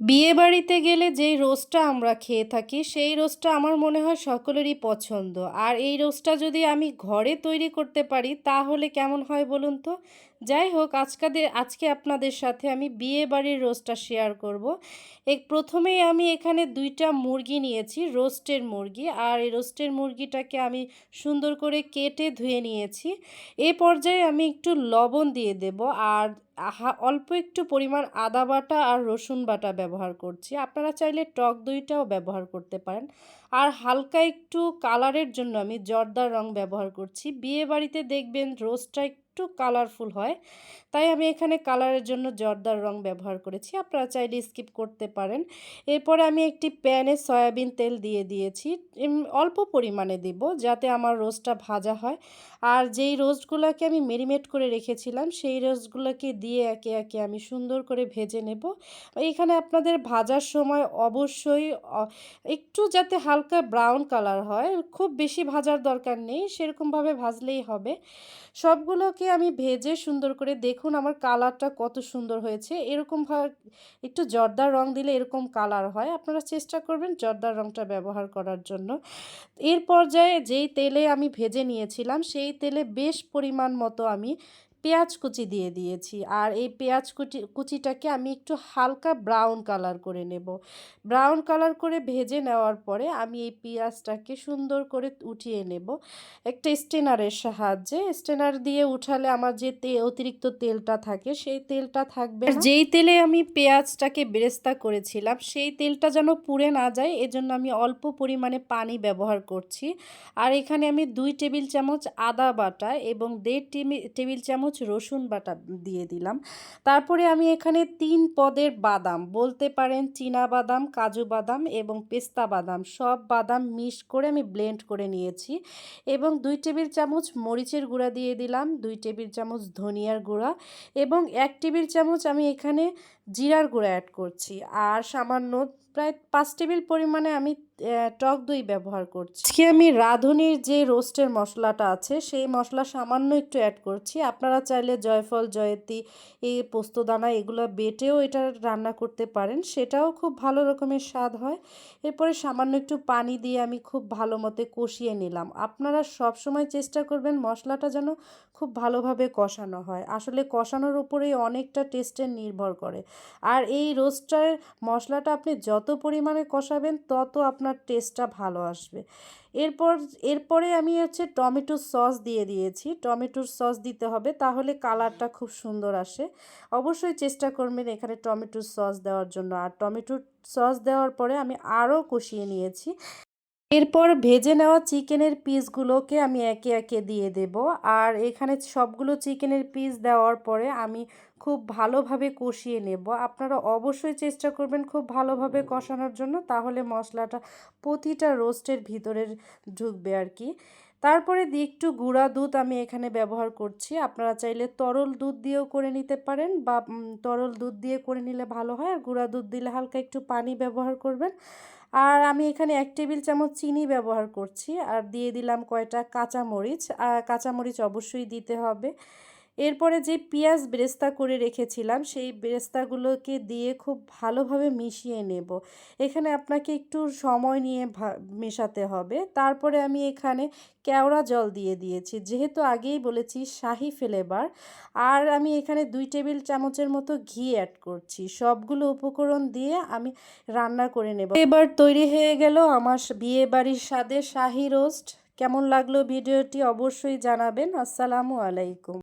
বিয়ে বাড়িতে গেলে যেই রোস্টটা আমরা খেয়ে থাকি, সেই রোস্টটা আমার মনে হয় সকলেরই পছন্দ। আর এই রোস্টটা যদি আমি ঘরে তৈরি করতে পারি, তাহলে কেমন হয় বলুন তো? যাই হোক, আজকাদের, আজকে আপনাদের সাথে আমি বিয়ে বাড়ির রোস্টটা শেয়ার করব। এক প্রথমেই আমি এখানে দুইটা মুরগি নিয়েছি, রোস্টের মুরগি। আর এই রোস্টের মুরগিটাকে আমি সুন্দর করে কেটে ধুয়ে নিয়েছি। এ পর্যায়ে আমি একটু লবণ দিয়ে দেব। আর অল্প একটু পরিমাণ আদা বাটা আর রসুন বাটা ব্যবহার করছি। আপনারা চাইলে টক দইটাও ব্যবহার করতে পারেন। আর হালকা একটু কালারের জন্য আমি জর্দার রং ব্যবহার করছি। বিয়ে বাড়িতে দেখবেন রোস্টটা একটু কালারফুল হয়। তাই আমি এখানে কালারের জন্য জর্দার রং ব্যবহার করেছি। আপনারা চাইলে স্কিপ করতে পারেন। এরপরে আমি একটি প্যানে সয়াবিন তেল দিয়ে দিয়েছি। অল্প পরিমাণে দেব যাতে আমার রোস্টটা ভাজা হয়। আর যেই রোস্টগুলোকে আমি মেরিনেট করে রেখেছিলাম, সেই রোস্টগুলোকে দিয়ে একে একে আমি সুন্দর করে ভেজে নেব। এখানে আপনাদের ভাজার সময় অবশ্যই একটু যাতে হালকা ব্রাউন কালার হয়। খুব বেশি ভাজার দরকার নেই, সেরকমভাবে ভাজলেই হবে। সবগুলোকে আমি ভেজে সুন্দর করে দেখুন আমার কালারটা কত সুন্দর হয়েছে। এরকম একটু জর্দার রং দিলে এরকম কালার হয়। আপনারা চেষ্টা করবেন জর্দার রংটা ব্যবহার করার জন্য। এর পর্যায়ে যেই তেলে আমি ভেজে নিয়েছিলাম, সেই তেলে বেশ পরিমাণ মতো আমি পেঁয়াজ কুচি দিয়ে দিয়েছি। আর এই পেঁয়াজ কুচি কুচিটাকে আমি একটু হালকা ব্রাউন কালার করে নেব। ব্রাউন কালার করে ভেজে নেওয়ার পরে আমি এই পেঁয়াজটাকে সুন্দর করে উঠিয়ে নেব। একটা স্টেনারের সাহায্যে। স্টেনার দিয়ে উঠালে আমার যে তে অতিরিক্ত তেলটা থাকে সেই তেলটা থাকবে যেই তেলে আমি পেঁয়াজটাকে বেরেস্তা করেছিলাম সেই তেলটা যেন পুড়ে না যায় এজন্য আমি অল্প পরিমাণে পানি ব্যবহার করছি। আর এখানে আমি দুই টেবিল চামচ আদা বাটা এবং দেড় টেবিল চামচ চামচ রসুন বাটা দিয়ে দিলাম। তারপরে আমি এখানে তিন পদের বাদাম, বলতে পারেন চীনা বাদাম, কাজু বাদাম এবং পেস্তা বাদাম, সব বাদাম মিশ করে আমি ব্লেন্ড করে নিয়েছি এবং দুই টেবিল চামচ মরিচের গুঁড়া দিয়ে দিলাম, দুই টেবিল চামচ ধনিয়ার গুঁড়া এবং এক টেবিল চামচ আমি এখানে জিরার গুঁড়া অ্যাড করছি। আর সামান্য প্রায় পাঁচ টেবিল পরিমাণে আমি টক দই ব্যবহার করছি। আজকে আমি রাঁধুনির যে রোস্টের মশলাটা আছে, সেই মশলা সামান্য একটু অ্যাড করছি। আপনারা চাইলে জয়ফল, জয়তী, এই পোস্তদানা এগুলো বেটেও এটা রান্না করতে পারেন। সেটাও খুব ভালো রকমের স্বাদ হয়। এরপরে সামান্য একটু পানি দিয়ে আমি খুব ভালো মতে কষিয়ে নিলাম। আপনারা সব সময় চেষ্টা করবেন মশলাটা যেন খুব ভালোভাবে কষানো হয়। আসলে কষানোর উপরেই অনেকটা টেস্টের নির্ভর করে। আর এই রোস্টার মশলাটা আপনি যত পরিমাণে কষাবেন, তত আপনার টেস্টটা ভালো আসবে। এরপর, এরপরে আমি হচ্ছে টমেটো সস দিয়ে দিয়েছি। টমেটোর সস দিতে হবে, তাহলে কালারটা খুব সুন্দর আসে। অবশ্যই চেষ্টা করবেন এখানে টমেটোর সস দেওয়ার জন্য। আর টমেটোর সস দেওয়ার পরে আমি আরও কষিয়ে নিয়েছি। এরপর ভেজে নেওয়া চিকেনের পিসগুলোকে আমি একে একে দিয়ে দেব। আর এখানে সবগুলো চিকেনের পিস দেওয়ার পরে আমি খুব ভালোভাবে কষিয়ে নেব। আপনারা অবশ্যই চেষ্টা করবেন খুব ভালোভাবে কষানোর জন্য, তাহলে মশলাটা প্রতিটা রোস্টের ভিতরের ঢুকবে আর কি। তারপরে দিয়ে একটু গুঁড়া দুধ আমি এখানে ব্যবহার করছি। আপনারা চাইলে তরল দুধ দিয়েও করে নিতে পারেন বা তরল দুধ দিয়ে করে নিলে ভালো হয়। আর গুঁড়া দুধ দিলে হালকা একটু পানি ব্যবহার করবেন। আর আমি এখানে এক টেবিল চামচ চিনি ব্যবহার করছি। আর দিয়ে দিলাম কয়টা কাঁচামরিচ। আর কাঁচামরিচ অবশ্যই দিতে হবে। এরপরে যে পেঁয়াজ বেরেস্তা করে রেখেছিলাম, সেই বেরেস্তাগুলোকে দিয়ে খুব ভালোভাবে মিশিয়ে নেব। এখানে আপনাকে একটু সময় নিয়ে মেশাতে হবে। তারপরে আমি এখানে কেওড়া জল দিয়ে দিয়েছি। যেহেতু আগেই বলেছি, শাহি ফ্লেভার, আর আমি এখানে দুই টেবিল চামচের মতো ঘি অ্যাড করছি। সবগুলো উপকরণ দিয়ে আমি রান্না করে নেব। এবার তৈরি হয়ে গেল আমার বিয়ে বাড়ির স্বাদে শাহি রোস্ট। কেমন লাগল ভিডিওটি অবশ্যই জানাবেন। আসসালামু আলাইকুম।